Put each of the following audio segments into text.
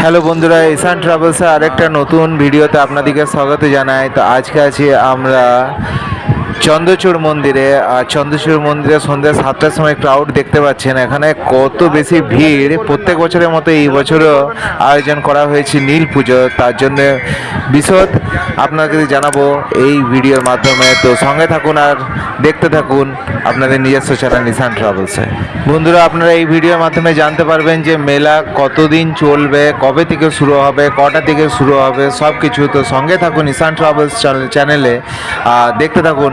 Hello বন্ধুরা ইসান ট্রাভেলসে আরেকটা নতুন ভিডিওতে আপনাদেরকে স্বাগত জানাই। তো আজকে আছি আমরা চন্দ্রচূড় মন্দিরে, আর চন্দ্রচূড় মন্দিরে সন্ধ্যা সাতটার সময় ক্রাউড দেখতে পাচ্ছেন। এখানে কত বেশি ভিড়। প্রত্যেক বছরের মতো এই বছরও আয়োজন করা হয়েছে নীল পুজো। তার জন্য বিশদ আপনাকে জানাব এই ভিডিওর মাধ্যমে। তো সঙ্গে থাকুন আর দেখতে থাকুন আপনাদের নিজস্ব চ্যানেল নিশান ট্রাভেলসে বন্ধুরা, আপনারা এই ভিডিওর মাধ্যমে জানতে পারবেন যে মেলা কতদিন চলবে, কবে থেকে শুরু হবে, কটা থেকে শুরু হবে সব কিছু তো সঙ্গে থাকুন নিশান ট্রাভেলস চ্যানেলে আর দেখতে থাকুন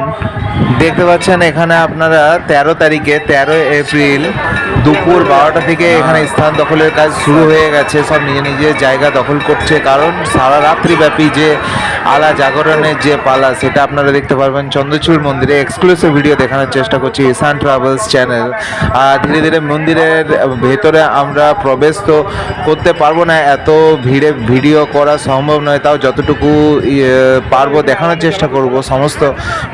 দেখতে পাচ্ছেন এখানে আপনারা তেরো তারিখে তেরো এপ্রিল দুপুর বারোটা থেকে এখানে স্থান দখলের কাজ শুরু হয়ে গেছে। সব নিজে নিজের জায়গা দখল করছে কারণ সারা রাত্রিব্যাপী যে আলা জাগরণের যে পালা সেটা আপনারা দেখতে পারবেন চন্দ্রচূড় মন্দিরে। এক্সক্লুসিভ ভিডিও দেখানোর চেষ্টা করছি ইসান ট্রাভেলস চ্যানেল আর ধীরে ধীরে মন্দিরের ভেতরে আমরা প্রবেশ তো করতে পারব না এত ভিড়ে ভিডিও করা সম্ভব নয় তাও যতটুকু ইয়ে, পারব দেখানোর চেষ্টা করব সমস্ত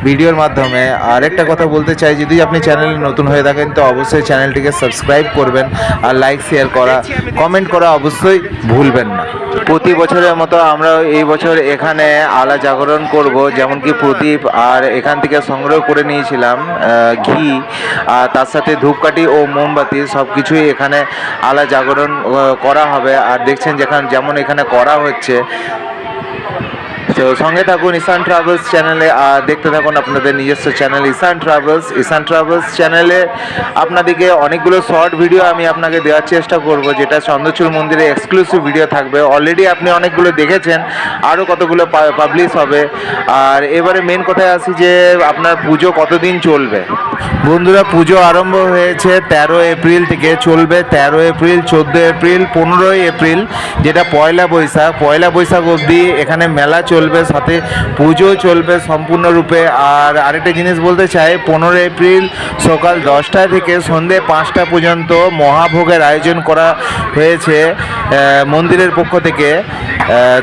ভিডিওর মাধ্যমে। আরেকটা কথা বলতে চাই যদি আপনি চ্যানেলে নতুন হয়ে থাকেন তো অবশ্যই চ্যানেলটিকে সাবস্ক্রাইব করবেন আর লাইক শেয়ার করা কমেন্ট করা অবশ্যই ভুলবেন না। প্রতি বছরের মতো আমরা এই বছর এখানে আলা জাগরণ করব যেমন কি প্রদীপ আর এখান থেকে সংগ্রহ করে নিয়েছিলাম ঘি, আর তার সাথে ধূপকাঠি ও মোমবাতি সব কিছুই এখানে আলা জাগরণ করা হবে। আর দেখছেন যেখানে, যেমন এখানে করা হচ্ছে তো সঙ্গে থাকুন ইসান ট্রাভেলস চ্যানেলে আর দেখতে থাকুন আপনাদের নিজস্ব channel Ishan travels Ishan travels চ্যানেলে আপনাদেরকে অনেকগুলো শর্ট ভিডিও আমি আপনাকে দেওয়ার চেষ্টা করব, যেটা চন্দ্রচূড় মন্দিরে এক্সক্লুসিভ ভিডিও থাকবে। অলরেডি আপনি অনেকগুলো দেখেছেন আরও কতগুলো পাবলিশ হবে। আর এবারে মেন কথায় আসি যে, আপনার পুজো কতদিন চলবে? বন্ধুরা, পুজো আরম্ভ হয়েছে তেরো এপ্রিল থেকে, চলবে তেরো এপ্রিল, চোদ্দ এপ্রিল, পনেরোই এপ্রিল, যেটা পয়লা বৈশাখ। পয়লা বৈশাখ অবধি এখানে মেলা চলবে। সাথে পুজো চলবে সম্পূর্ণরূপে। আর আরেকটা জিনিস বলতে চাই, পনেরো এপ্রিল সকাল দশটা থেকে সন্ধে পাঁচটা পর্যন্ত মহাভোগের আয়োজন করা হয়েছে মন্দিরের পক্ষ থেকে।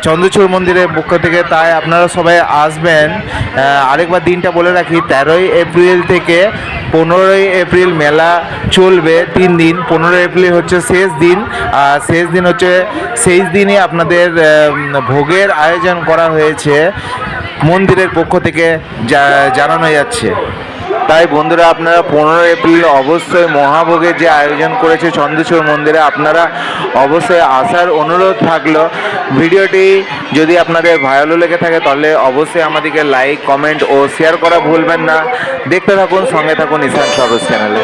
চন্দ্রচূড় মন্দিরের পক্ষ থেকে, তাই আপনারা সবাই আসবেন। আরেকবার দিনটা বলে রাখি, তেরোই এপ্রিল থেকে পনেরোই এপ্রিল মেলা চলবে, তিন দিন। পনেরোই এপ্রিল হচ্ছে শেষ দিন, আর শেষ দিন হচ্ছে সেই দিনই আপনাদের ভোগের আয়োজন করা হয়েছে, মন্দিরের পক্ষ থেকে জানানো যাচ্ছে। তাই বন্ধুরা আপনারা পনেরো এপ্রিল অবশ্যই মহাভোগের যে আয়োজন করেছে চন্দ্রেশ্বর মন্দিরে আপনারা অবশ্যই আসার অনুরোধ থাকল। ভিডিওটি যদি আপনাদের ভালো লেগে থাকে তাহলে অবশ্যই আমাদেরকে লাইক কমেন্ট ও শেয়ার করা ভুলবেন না। দেখতে থাকুন, সঙ্গে থাকুন ইসান সরোজ চ্যানেলে